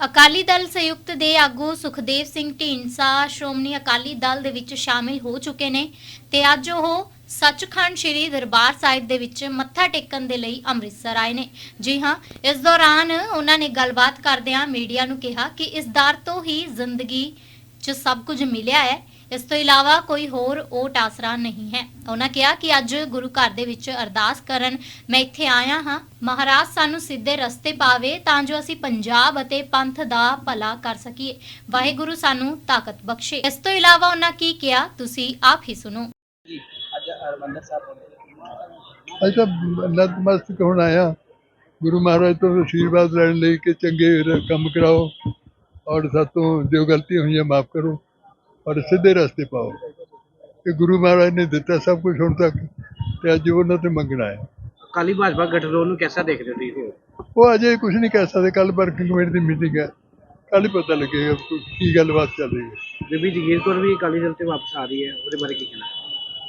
ਅਕਾਲੀ ਦਲ ਸੰਯੁਕਤ ਦੇ ਆਗੂ ਸੁਖਦੇਵ ਸਿੰਘ ਢੀਂਡਸਾ ਸ਼੍ਰੋਮਣੀ ਅਕਾਲੀ ਦਲ ਦੇ ਵਿੱਚ ਸ਼ਾਮਿਲ ਹੋ ਚੁੱਕੇ ਨੇ ਤੇ ਅੱਜ ਉਹ ਸੱਚਖੰਡ ਸ੍ਰੀ ਦਰਬਾਰ ਸਾਹਿਬ ਦੇ ਵਿੱਚ ਮੱਥਾ ਟੇਕਣ ਦੇ ਲਈ ਅੰਮ੍ਰਿਤਸਰ ਆਏ ਨੇ। ਜੀ ਹਾਂ, ਇਸ ਦੌਰਾਨ ਉਹਨਾਂ ਨੇ ਗੱਲਬਾਤ ਕਰਦਿਆਂ ਮੀਡੀਆ ਨੂੰ ਕਿਹਾ ਕਿ ਇਸ ਦਰ ਤੋਂ ਹੀ ਜ਼ਿੰਦਗੀ 'ਚ ਸਭ ਕੁਝ ਮਿਲਿਆ ਹੈ। ਇਸ ਤੋਂ ਇਲਾਵਾ ਕੋਈ ਹੋਰ ਓਟ ਆਸਰਾ ਨਹੀਂ ਹੈ। ਉਹਨਾਂ ਕਿਹਾ ਕਿ ਅੱਜ ਗੁਰੂ ਘਰ ਦੇ ਵਿੱਚ ਅਰਦਾਸ ਕਰਨ ਮੈਂ ਇੱਥੇ ਆਇਆ ਹਾਂ। ਮਹਾਰਾਜ ਸਾਨੂੰ ਸਿੱਧੇ ਰਸਤੇ ਪਾਵੇ ਤਾਂ ਜੋ ਅਸੀਂ ਪੰਜਾਬ ਅਤੇ ਪੰਥ ਦਾ ਭਲਾ ਕਰ ਸਕੀਏ। ਵਾਹਿਗੁਰੂ ਸਾਨੂੰ ਤਾਕਤ ਬਖਸ਼ੇ। ਇਸ ਤੋਂ ਇਲਾਵਾ ਉਹਨਾਂ ਕੀ ਕਿਹਾ? ਤੁਸੀਂ ਆਪ ਹੀ ਸੁਣੋ। ਜੀ ਅੱਜ ਹਰਮੰਦਰ ਸਾਹਿਬ ਅਸੀਂ ਤਾਂ ਨਤਮਸਤਕ ਹੋਣ ਆਇਆ ਗੁਰੂ ਮਹਾਰਾਜ ਤੋਂ ਆਸ਼ੀਰਵਾਦ ਲੈਣ ਲਈ ਕਿ ਚੰਗੇ ਰ- ਕੰਮ ਕਰਾਓ। ਔਰ ਸਾਤੋਂ ਜੋ ਗਲਤੀ ਹੋਈਆਂ ਮਾਫ ਕਰੋ। ਔਰ ਸਿੱਧੇ ਰਸਤੇ ਪਾਓ। ਇਹ ਗੁਰੂ ਮਹਾਰਾਜ ਨੇ ਦਿੱਤਾ ਸਭ ਕੁਝ ਹੁਣ ਤੱਕ ਤੇ ਅੱਜ ਉਹਨਾਂ ਤੇ ਮੰਗਣਾ ਹੈ। ਅਕਾਲੀ ਭਾਜਪਾ ਗਠਜੋੜ ਨੂੰ ਕਿਹਦਾ ਦੇਖਦੇ ਹੋ ਤੁਸੀਂ ਉਹ ਅਜੇ ਕੁਝ ਨਹੀਂ ਕਹਿ ਸਕਦੇ। ਕੱਲ ਵਰਕਿੰਗ ਕਮੇਟੀ ਦੀ ਮੀਟਿੰਗ ਹੈ। ਕੱਲ ਹੀ ਪਤਾ ਲੱਗੇਗਾ ਕਿ ਗੱਲਬਾਤ ਚੱਲ ਰਹੀ ਹੈ। ਬੀਬੀ ਜਗੀਰ ਕੌਰ ਵੀ ਅਕਾਲੀ ਦਲ ਤੇ ਵਾਪਸ ਆ ਰਹੀ ਹੈ। ਉਹਦੇ ਬਾਰੇ ਕੀ ਕਹਿਣਾ?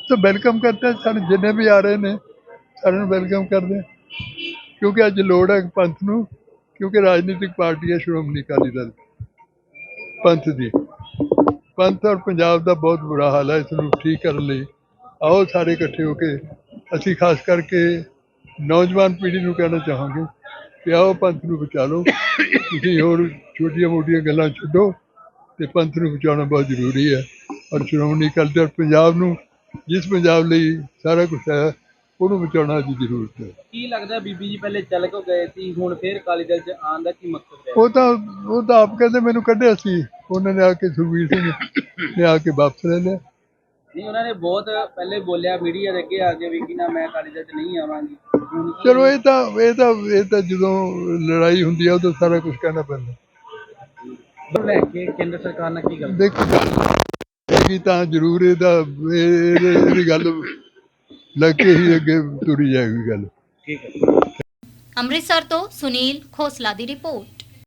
ਤਾਂ ਵੈਲਕਮ ਕਰਤੇ। ਹਾਂ ਸਾਡੇ ਜਿੰਨੇ ਵੀ ਆ ਰਹੇ ਨੇ ਸਾਰਿਆਂ ਨੂੰ ਵੈਲਕਮ ਕਰਦੇ ਕਿਉਂਕਿ ਅੱਜ ਲੋੜ ਹੈ ਪੰਥ ਨੂੰ ਕਿਉਂਕਿ ਰਾਜਨੀਤਿਕ ਪਾਰਟੀ ਹੈ ਸ਼੍ਰੋਮਣੀ ਅਕਾਲੀ ਦਲ ਪੰਥ ਦੀ। ਪੰਥ ਔਰ ਪੰਜਾਬ ਦਾ ਬਹੁਤ ਬੁਰਾ ਹਾਲ ਹੈ ਇਸ ਨੂੰ ਠੀਕ ਕਰਨ ਲਈ। ਆਓ ਸਾਰੇ ਇਕੱਠੇ ਹੋ ਕੇ ਅਸੀਂ ਖਾਸ ਕਰਕੇ ਨੌਜਵਾਨ ਪੀੜ੍ਹੀ ਨੂੰ ਕਹਿਣਾ ਚਾਹਾਂਗੇ ਕਿ ਆਓ ਪੰਥ ਨੂੰ ਬਚਾ ਲਓ। ਤੁਸੀਂ ਹੋਰ ਛੋਟੀਆਂ ਮੋਟੀਆਂ ਗੱਲਾਂ ਛੱਡੋ ਤੇ ਪੰਥ ਨੂੰ ਬਚਾਉਣਾ ਬਹੁਤ ਜ਼ਰੂਰੀ ਹੈ ਔਰ ਸ਼੍ਰੋਮਣੀ ਦਲ ਪੰਜਾਬ ਨੂੰ ਜਿਸ ਪੰਜਾਬ ਲਈ ਸਾਰਾ ਕੁਝ ਹੈ ਉਹਨੂੰ ਬਚਾਉਣਾ ਦੀ ਜ਼ਰੂਰਤ ਹੈ। ਕੀ ਲੱਗਦਾ ਬੀਬੀ ਜੀ ਪਹਿਲੇ ਚੱਲ ਕੋ ਗਏ ਸੀ ਹੁਣ ਫੇਰ ਅਕਾਲੀ ਦਲ ਚ ਆਉਣ ਦਾ ਕੀ ਮਕਸਦ ਹੈ? ਉਹ ਤਾਂ ਉਹ ਤਾਂ ਆਪ ਕਹਿੰਦੇ ਮੈਨੂੰ ਕੱਢਿਆ ਸੀ। ਉਹਨਾਂ ਨੇ ਆ ਕੇ ਸੁਖਬੀਰ ਸਿੰਘ ਨੇ ਆ ਕੇ ਵਾਪਸ ਲੈ ਲਿਆ। ਨਹੀਂ ਉਹਨਾਂ ਨੇ ਬਹੁਤ ਪਹਿਲੇ ਬੋਲਿਆ ਮੀਡੀਆ ਦੇ ਅੱਗੇ ਆ ਕੇ ਵੀ ਕਿ ਨਾ ਮੈਂ ਅਕਾਲੀ ਦਲ ਚ ਨਹੀਂ ਆਵਾਂਗੀ। ਕੀ- ਚਲੋ ਇਹ ਤਾਂ ਇਹ ਤਾਂ ਇਹ ਤਾਂ ਜਦੋਂ ਲੜਾਈ ਹੁੰਦੀ ਹੈ ਉਦੋਂ ਸਾਰਾ ਕੁਝ ਕਹਿਣਾ ਪੈਂਦਾ। ਲੈ ਕੇ ਕੇਂਦਰ ਸਰਕਾਰ ਨਾਲ ਕੀ ਗੱਲ? ਦੇਖੋ ਹੈਗੀ ਤਾਂ ਜ਼ਰੂਰ ਇਹਦਾ ਇਹ- ਇਹਦੇ- ਇਹਦੀ ਗੱਲ ਲੱਗ ਕੇ ਹੀ ਅੱਗੇ ਤੁਰੀ ਜਾਏਗੀ ਗੱਲ। ਠੀਕ ਹੈ। ਅੰਮ੍ਰਿਤਸਰ ਤੋਂ ਸੁਨੀਲ ਖੋਸਲਾ ਦੀ ਰਿਪੋਰਟ।